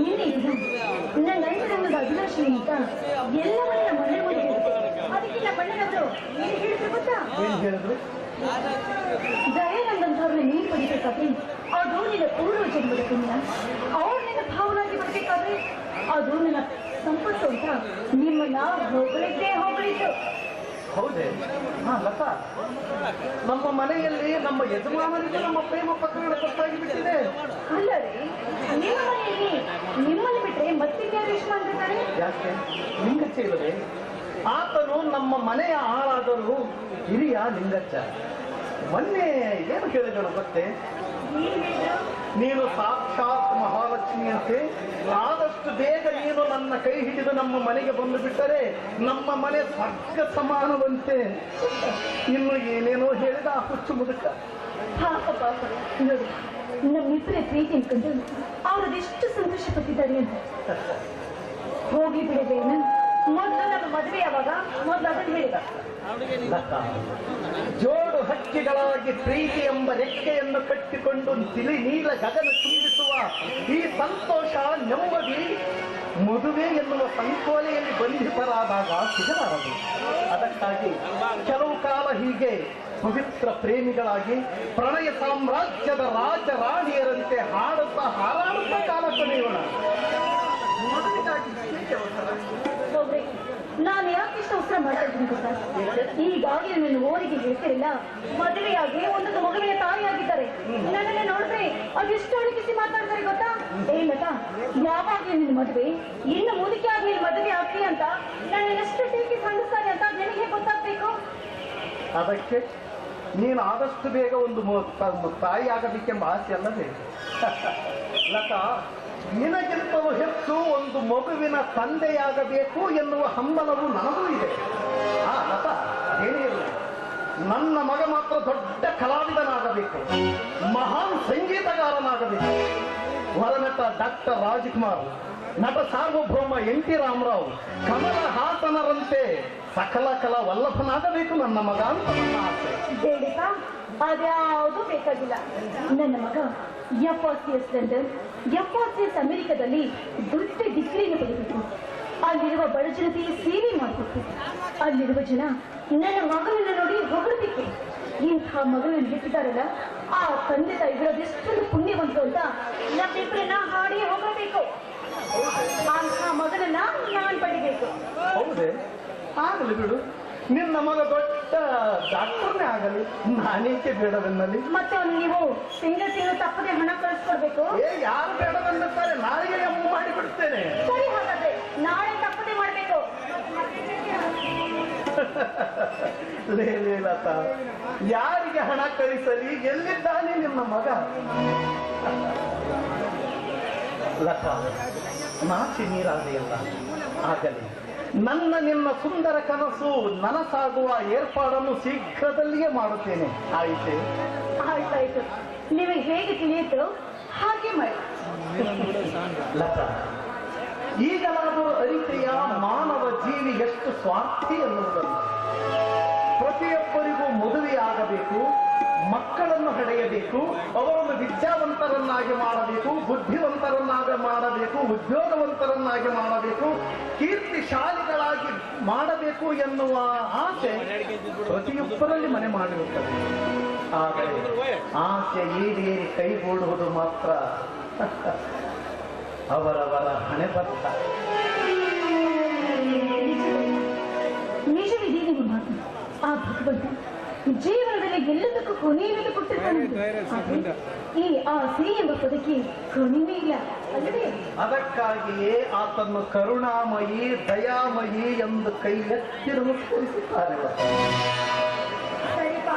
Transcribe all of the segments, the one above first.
ಏನಿದು ನನ್ನ ಅಂತರಂಗದ ಅಭಿಲಾಷೆ ಅಂತ ಎಲ್ಲವನ್ನ ಮನೆ ಏನು ಹೇಳಿದ್ರು ಗೊತ್ತಾ ಏನ್ ದಯಾನಂದಂತವ್ರನ್ನ ನೀರು ಪಡಿಬೇಕಾದ್ರೆ ಅದು ನಿನ್ನ ಪೂರ್ವ ಜನ್ಮದ ಪುಣ್ಯ ನಿನ್ನ ಭಾವನಾಗಿ ಬರ್ಬೇಕಾದ್ರೆ ಅದು ನನ್ನ ಸಂಪತ್ತು ಅಂತ ನಿಮ್ಮನ್ನ ಹೊಗಳಿದ್ದೇ ಹೊಗಳಿದ್ದು ಹೌದೇ? ಹಾ ಲತಾ. ನಮ್ಮ ಮನೆಯಲ್ಲಿ ನಮ್ಮ ಯಜಮಾನರಿಗೆ ನಮ್ಮ ಪ್ರೇಮ ಪತ್ರಗಳು ಗೊತ್ತಾಗಿ ಬಿಟ್ಟಿದೆ. ಅಲ್ಲ ರೀ ನಿಮ್ಮ ಮನೆಯಲ್ಲಿ ನಿಮ್ಮಲ್ಲಿ ಬಿಟ್ರೆ ಮತ್ತಿನ್ಯಾರು ಮಾಡ್ಬೇಕಾರೆ ಯಾಕೆ? ಲಿಂಗಚ್ಚ ಇಲ್ಲದೆ ಆತನು ನಮ್ಮ ಮನೆಯ ಆಳಾದರೂ ಹಿರಿಯ ಲಿಂಗಚ್ಚ ಮೊನ್ನೆ ಏನು ಕೇಳಿದಳು ಮತ್ತೆ ನೀನು ಸಾಕ್ಷಾತ್ ಮಹಾಲಕ್ಷ್ಮಿಯಂತೆ ಆದಷ್ಟು ಬೇಗ ನೀನು ನನ್ನ ಕೈ ಹಿಡಿದು ನಮ್ಮ ಮನೆಗೆ ಬಂದು ಬಿಟ್ಟರೆ ನಮ್ಮ ಮನೆ ಸ್ವರ್ಗ ಸಮಾನವಂತೆ. ಇನ್ನು ಏನೇನೋ ಹೇಳಿದ ಆ ಹುಚ್ಚು ಮುದುಕ. ನಮ್ಮಿಬ್ಬರೇ ಪ್ರೀತಿ ಅನ್ಕೊಂಡು ಅವ್ರದೆಷ್ಟು ಸಂತೋಷ ಪಟ್ಟಿದ್ದಾರೆ ಅಂತ. ಹೋಗಿ ಬಿಡಬೇನ ಮೊದಲು ನಮ್ಮ ಮದುವೆ ಯಾವಾಗ? ಮೊದಲು ಅದನ್ನು ಹೇಳಿದ. ಹಕ್ಕಿಗಳಾಗಿ ಪ್ರೀತಿ ಎಂಬ ರೆಕ್ಕೆಯನ್ನು ಕಟ್ಟಿಕೊಂಡು ತಿಳಿ ನೀಲ ಗಗನ ತುಂಬಿಸುವ ಈ ಸಂತೋಷ ನೆಮ್ಮದಿ ಮದುವೆ ಎನ್ನುವ ಸಂಕೋಲೆಯಲ್ಲಿ ಬಂಧಿತರಾದಾಗ ಸಿಗಲಾರದು. ಅದಕ್ಕಾಗಿ ಕೆಲವು ಕಾಲ ಹೀಗೆ ಪವಿತ್ರ ಪ್ರೇಮಿಗಳಾಗಿ ಪ್ರಣಯ ಸಾಮ್ರಾಜ್ಯದ ರಾಜ ರಾಣಿಯರಂತೆ ಹಾಡುತ್ತಾ ಹಾರಾಡುತ್ತಾ ಕಾಲ ಕಳೆಯೋಣ. ನಾನು ಯಾಕೆ ಇಷ್ಟು ಅವಸರ ಮಾಡ್ತಾ ಇದ್ದೀನಿ ಗೊತ್ತಾ? ಈಗಾಗಲೇ ನನ್ನ ಓರಿಗೆ ಹೇಳ್ತಿರಲಿಲ್ಲ ಮದುವೆಯಾಗಿ ಒಂದೊಂದು ಮಗುವಿನ ತಾಯಿಯಾಗಿದ್ದಾರೆ. ನನ್ನನ್ನೇ ನೋಡಿದ್ರೆ ಎಷ್ಟು ಅಣಕಿಸಿ ಮಾತಾಡ್ತಾರೆ ಗೊತ್ತಾ? ಏ, ಲತಾ, ಯಾವಾಗಲೇ ನಿನ್ನ ಮದುವೆ, ಇನ್ನು ಮುದುಕೆ ನೀನು ಮದುವೆ ಆಗ್ತೀಯ ಅಂತ ನನ್ನ ಎಷ್ಟು ಟೀಕೆ ಖಂಡಿಸ್ತಾರೆ ಅಂತ ನನಗೆ ಗೊತ್ತಾಗ್ಬೇಕು? ಅದಕ್ಕೆ ನೀನು ಆದಷ್ಟು ಬೇಗ ಒಂದು ತಾಯಿ ಆಗಬೇಕೆಂಬ ಆಸೆ ಅಲ್ಲದೆ ಲತಾ ನಿನಗಿಂತಲೂ ಹೆಚ್ಚು ಒಂದು ಮಗುವಿನ ತಂದೆಯಾಗಬೇಕು ಎನ್ನುವ ಹಂಬಲವು ನನಗೂ ಇದೆ. ಆ, ಲತಾ, ಏನೇ ಇರಲಿ. ನನ್ನ ಮಗ ಮಾತ್ರ ದೊಡ್ಡ ಕಲಾವಿದನಾಗಬೇಕು. ಮಹಾನ್ ಸಂಗೀತಗಾರನಾಗಬೇಕು. ಹೊರನಟ ಡಾಕ್ಟರ್ ರಾಜ್ಕುಮಾರ್, ನಟ ಸಾರ್ವಭೌಮ ಎನ್ ಟಿ ರಾಮರಾವ್, ಕಮಲ ಹಾಸನರಂತೆ ಸಕಲ ಕಲಾ ವಲ್ಲಭನಾಗಬೇಕು ನನ್ನ ಮಗ ಅಂತ ನನ್ನ ಆಸೆ. ಅದ್ಯಾವುದೂ ಬೇಕಾಗಿಲ್ಲ. ನನ್ನ ಮಗ F R C S London F R C S ಅಮೆರಿಕದಲ್ಲಿ ದೊಡ್ಡ ಡಿಗ್ರಿಯನ್ನು ಪಡೆದಿದ್ರು. ಅಲ್ಲಿರುವ ಬಡ ಜನತೆಗೆ ಸೇವೆ ಮಾಡಬೇಕು ಅಲ್ಲಿರುವ ಜನ ನನ್ನ ಮಗನನ್ನು ನೋಡಿ ಹೊಗಳುತ್ತಿತ್ತು ಇಂಥ ಮಗನನ್ನು ಬಿಟ್ಟಿದ್ದಾರಲ್ಲ ಆ ತಂದೆ ತಾಯಿಗಳದೆಷ್ಟೊಂದು ಪುಣ್ಯವಂತರು ಅಂತ ನಮ್ಮಿಬ್ಬರನ್ನ ಹಾಡಿ ಹೋಗಬೇಕು ಅಂಥ ಮಗನನ್ನ ನಾನು ಪಡಿಬೇಕು? ಹೌದೇ? ಆಗಲಿ ಬಿಡು. ನಿನ್ನ ಮಗ ದೊಡ್ಡ ಡಾಕ್ಟರ್ನೇ ಆಗಲಿ ನಾನೇಕೆ ಬೇಡವೆನ್ನಲಿ ಮತ್ತೆ ಅವ್ನು ನೀವು ತಿಂಗಳು ತಿಂಗಳು ತಪ್ಪದೆ ಹಣ ಕಳಿಸ್ಕೊಡ್ಬೇಕು? ಏ ಯಾರು ಬೇಡವೆನ್ನುತ್ತಾರೆ ನಾಳೆಗೆ ಅಮ್ಮ ಮಾಡಿ ಬಿಡ್ತೇನೆ ಸರಿ ಹಾಗಾದ್ರೆ ನಾಳೆ ತಪ್ಪದೆ ಮಾಡಬೇಕು. ಲೇ ಯಾರಿಗೆ ಹಣ ಕಳಿಸಲಿ? ಎಲ್ಲಿದ್ದಾನೆ ನಿಮ್ಮ ಮಗ? ಲತಾ ಮಾತಿ ನೀರಾದೆಯಲ್ಲ ಆಗಲಿ. ನನ್ನ ನಿನ್ನ ಸುಂದರ ಕನಸು ನನಸಾಗುವ ಏರ್ಪಾಡನ್ನು ಶೀಘ್ರದಲ್ಲಿಯೇ ಮಾಡುತ್ತೇನೆ. ಆಯಿತೆ? ಆಯ್ತಾಯ್ತು. ನೀವು ಹೇಗೆ ತಿಳಿಯಿತು? ಹಾಗೆ ಮಾಡಿ. ಲತಾ ಈಗಲಾದರೂ ಅರಿತೆಯ ಮಾನವ ಜೀವಿ ಎಷ್ಟು ಸ್ವಾರ್ಥಿ ಎನ್ನುವುದನ್ನು ಪ್ರತಿಯೊಬ್ಬರಿಗೂ ಮದುವೆಯಾಗಬೇಕು, ಮಕ್ಕಳನ್ನು ಹಡೆಯಬೇಕು, ಅವರನ್ನು ವಿದ್ಯಾವಂತರನ್ನಾಗಿ ಮಾಡಬೇಕು, ಬುದ್ಧಿವಂತರನ್ನಾಗಿ ಮಾಡಬೇಕು, ಉದ್ಯೋಗವಂತರನ್ನಾಗಿ ಮಾಡಬೇಕು, ಕೀರ್ತಿಶಾಲಿಗಳಾಗಿ ಮಾಡಬೇಕು ಎನ್ನುವ ಆಸೆ ಪ್ರತಿಯೊಬ್ಬರಲ್ಲಿ ಮನೆ ಮಾಡಿರುತ್ತದೆ. ಆದರೆ ಆಸೆ ಈಡೇರಿ ಕೈಗೂಡುವುದು ಮಾತ್ರ. ಅವರವರ ಹಣೆ ಬತ್ತ ಆ ಭಗವಂತ ಜೀವನದಲ್ಲಿ ಎಲ್ಲದಕ್ಕೂ ಕೊನೆಯನ್ನು ಕೊಟ್ಟಿರ್ತಾನೆ ಈ ಆ ಆಸೆ ಎಂಬ ಪದಕ್ಕೆ ಕೊನೆಯೇ ಇಲ್ಲ ಅಲ್ಲದೆ ಅದಕ್ಕಾಗಿಯೇ ಆತನ್ನು ಕರುಣಾಮಯಿ ದಯಾಮಯಿ ಎಂದು ಕೈ ಎತ್ತಿ ನಮಸ್ಕರಿಸುತ್ತಾರೆ ಸರಿಪಾ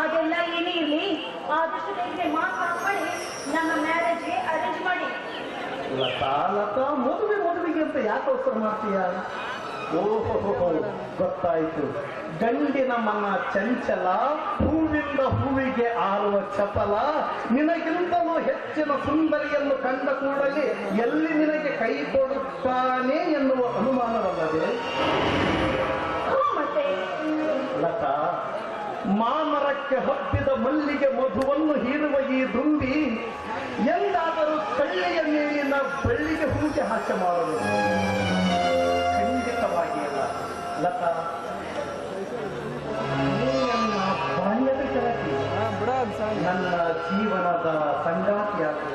ಅದೆಲ್ಲ ಏನೇ ಇರಲಿ ಆದಷ್ಟು ಬೇಗನೆ ಮಾತು ಮಾಡಿ ನಮ್ಮ ಮ್ಯಾರೇಜ್ಗೆ ಅರೇಂಜ್ ಮಾಡಿ. ಲತಾ ಲತಾ ಮದುವೆ ಮದುವೆಗೆ ಅಂತ ಯಾಕೆ ಅವಸರ ಮಾಡ್ತೀಯ? ಓಹೋ ಗೊತ್ತಾಯ್ತು. ಗಂಡಿನ ಮನ ಚಂಚಲ ಹೂವಿಂದ ಹೂವಿಗೆ ಆರುವ ಚಪಲ ನಿನಗಿಂತಲೂ ಹೆಚ್ಚಿನ ಸುಂದರಿಯನ್ನು ಕಂಡ ಕೂಡಲೇ ಎಲ್ಲಿ ನಿನಗೆ ಕೈ ಕೊಡುತ್ತಾನೆ ಎನ್ನುವ ಅನುಮಾನವಲ್ಲದೆ ಲತಾ ಮಾಮರಕ್ಕೆ ಹಬ್ಬಿದ ಮಲ್ಲಿಗೆ ಮಧುವನ್ನು ಹೀರುವ ಈ ದುಂಬಿ ಎಂದಾದರೂ ಕಳ್ಳಿಯ ಮೇಲಿನ ಬೆಳ್ಳಿಗೆ ಹೂಗೆ ಹಾಸ್ಯ ಮಾಡಲು ಲತಾ ನನ್ನ ಜೀವನದ ಸಂಗಾತಿಯಾಗಿ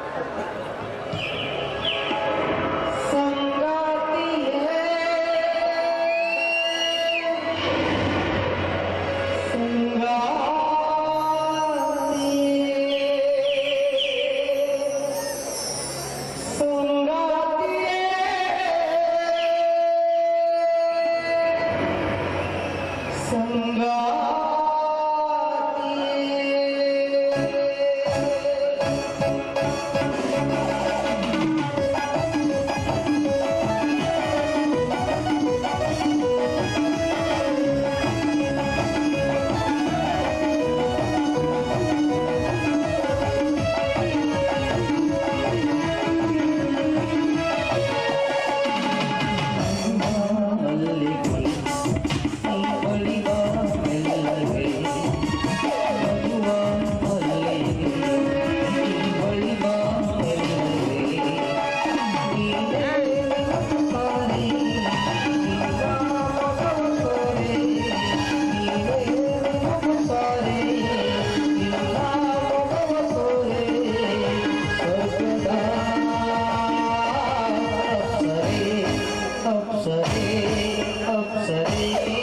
Oh, sorry.